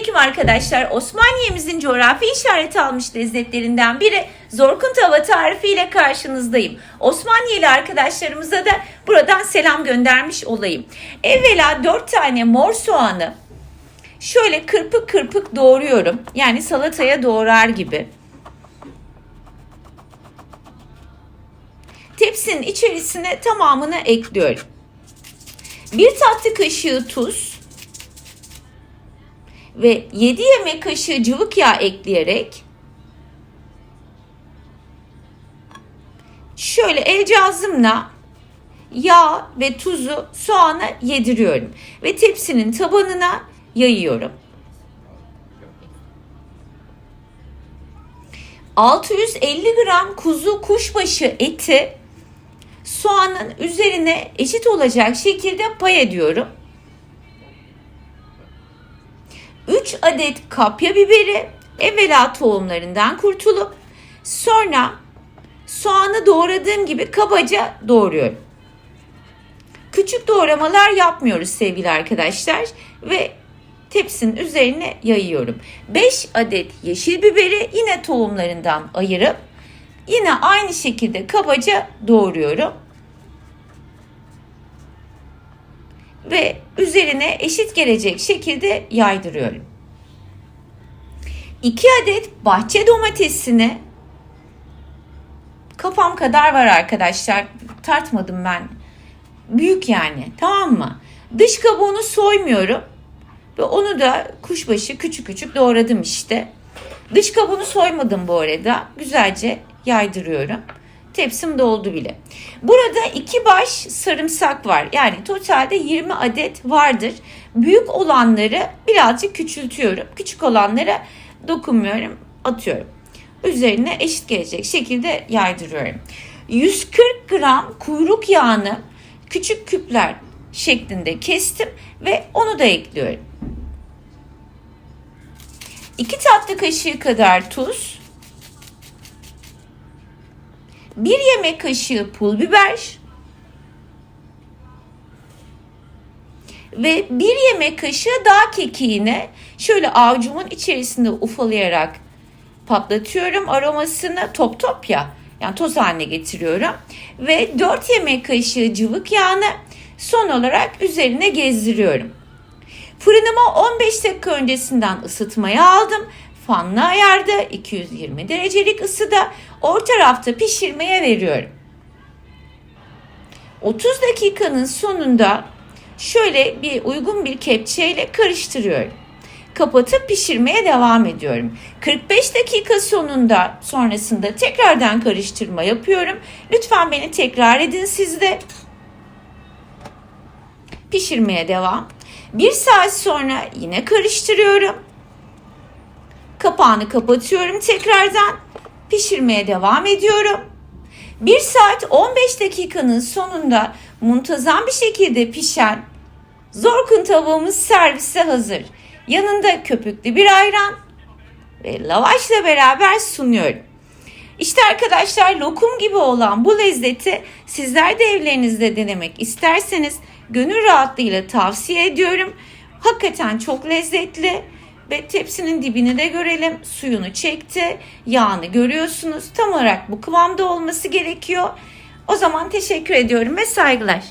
Selamünaleyküm arkadaşlar. Osmaniye'mizin coğrafi işareti almış lezzetlerinden biri Zorkun Tava tarifiyle karşınızdayım. Osmaniyeli arkadaşlarımıza da buradan selam göndermiş olayım. Evvela 4 tane mor soğanı şöyle kırpık kırpık doğruyorum. Yani salataya doğrar gibi. Tepsinin içerisine tamamını ekliyorum. Bir tatlı kaşığı tuz, ve 7 yemek kaşığı cıvık yağ ekleyerek şöyle el cihazımla yağ ve tuzu soğana yediriyorum ve tepsinin tabanına yayıyorum. 650 gram kuzu kuşbaşı eti soğanın üzerine eşit olacak şekilde pay ediyorum. 3 adet kapya biberi evvela tohumlarından kurtulup sonra soğanı doğradığım gibi kabaca doğruyorum. Küçük doğramalar yapmıyoruz sevgili arkadaşlar ve tepsinin üzerine yayıyorum. 5 adet yeşil biberi yine tohumlarından ayırıp yine aynı şekilde kabaca doğruyorum. ve üzerine eşit gelecek şekilde yaydırıyorum. 2 adet bahçe domatesini kafam kadar var arkadaşlar. Tartmadım ben. Büyük yani. Tamam mı? Dış kabuğunu soymuyorum. Ve onu da kuşbaşı küçük küçük doğradım işte. Dış kabuğunu soymadım bu arada. Güzelce yaydırıyorum. Tepsim doldu bile. Burada iki baş sarımsak var. Yani totalde 20 adet vardır. Büyük olanları birazcık küçültüyorum. Küçük olanlara dokunmuyorum, atıyorum. Üzerine eşit gelecek şekilde yaydırıyorum. 140 gram kuyruk yağını küçük küpler şeklinde kestim ve onu da ekliyorum. 2 tatlı kaşığı kadar tuz, 1 yemek kaşığı pul biber ve 1 yemek kaşığı dağ kekiğini şöyle avucumun içerisinde ufalayarak patlatıyorum aromasını top top ya yani toz haline getiriyorum ve 4 yemek kaşığı cıvık yağını son olarak üzerine gezdiriyorum. Fırınıma 15 dakika öncesinden ısıtmaya aldım fanlı ayarda 220 derecelik ısıda orta rafta pişirmeye veriyorum. 30 dakikanın sonunda şöyle bir uygun bir kepçeyle karıştırıyorum. Kapatıp pişirmeye devam ediyorum. 45 dakika sonunda sonrasında tekrardan karıştırma yapıyorum. Lütfen beni tekrar edin sizde. Pişirmeye devam. Bir saat sonra yine karıştırıyorum. Kapağını kapatıyorum tekrardan. Pişirmeye devam ediyorum. 1 saat 15 dakikanın sonunda muntazam bir şekilde pişen zorkun tavuğumuz servise hazır. Yanında köpüklü bir ayran ve lavaşla beraber sunuyorum. İşte arkadaşlar lokum gibi olan bu lezzeti sizler de evlerinizde denemek isterseniz gönül rahatlığıyla tavsiye ediyorum. Hakikaten çok lezzetli ve tepsinin dibini de görelim. Suyunu çekti. Yağını görüyorsunuz. Tam olarak bu kıvamda olması gerekiyor. O zaman teşekkür ediyorum ve saygılar.